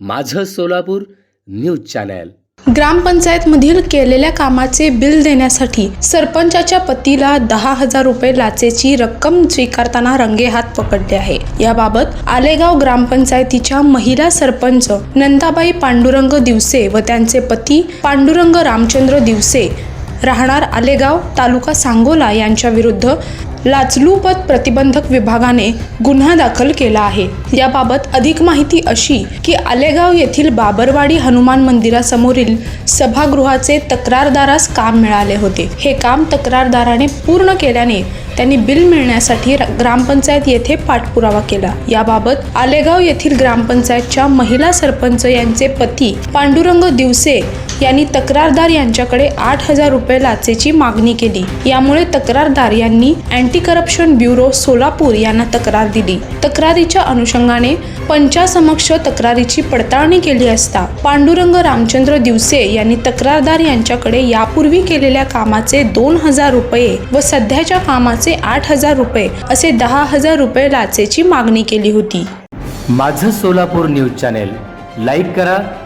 माझं Solapur news channel. ग्रामपंचायतमधील केलेल्या कामाचे बिल देण्यासाठी सरपंचाच्या पतीला दहा हजार रुपये लाचेची रक्कम स्वीकारताना रंगेहात पकडले आहे. याबाबत आलेगाव ग्रामपंचायतीच्या महिला सरपंच नंदाबाई पांडुरंग दिवसे व त्यांचे पती पांडुरंग रामचंद्र दिवसे राहणार आलेगाव तालुका सांगोला यांच्याविरुद्ध लाचलूपत लाचलुपत प्रतिबंधक विभागाने गुन्हा दाखल केला आहे. याबाबत अधिक माहिती अशी की आलेगाव येथील बाबरवाडी हनुमान मंदिरासमोरील सभागृहाचे तक्रारदारास काम मिळाले होते. हे काम तक्रारदाराने पूर्ण केल्याने त्यांनी बिल मिळण्यासाठी ग्रामपंचायत येथे पाठपुरावा केला. याबाबत आलेगाव येथील ग्रामपंचायतच्या महिला सरपंच यांचे पती पांडुरंग दिवसे यांनी तक्रारदार यांच्याकडे आठ हजार रुपये लाचेची मागणी केली. यामुळे तक्रारदार यांनी अँटी करप्शन ब्युरो सोलापूर यांना तक्रार दिली. तक्रारीच्या अनुषंगाने पंचासमक्ष तक्रारीची पडताळणी केली असता पांडुरंग रामचंद्र दिवसे यांनी तक्रारदार यांच्याकडे यापूर्वी केलेल्या कामाचे दोन हजार रुपये व सध्याच्या कामाचे आठ हजार रुपये असे दहा हजार रुपये लाचेची मागणी केली होती. माझं सोलापूर न्यूज चॅनेल लाईक करा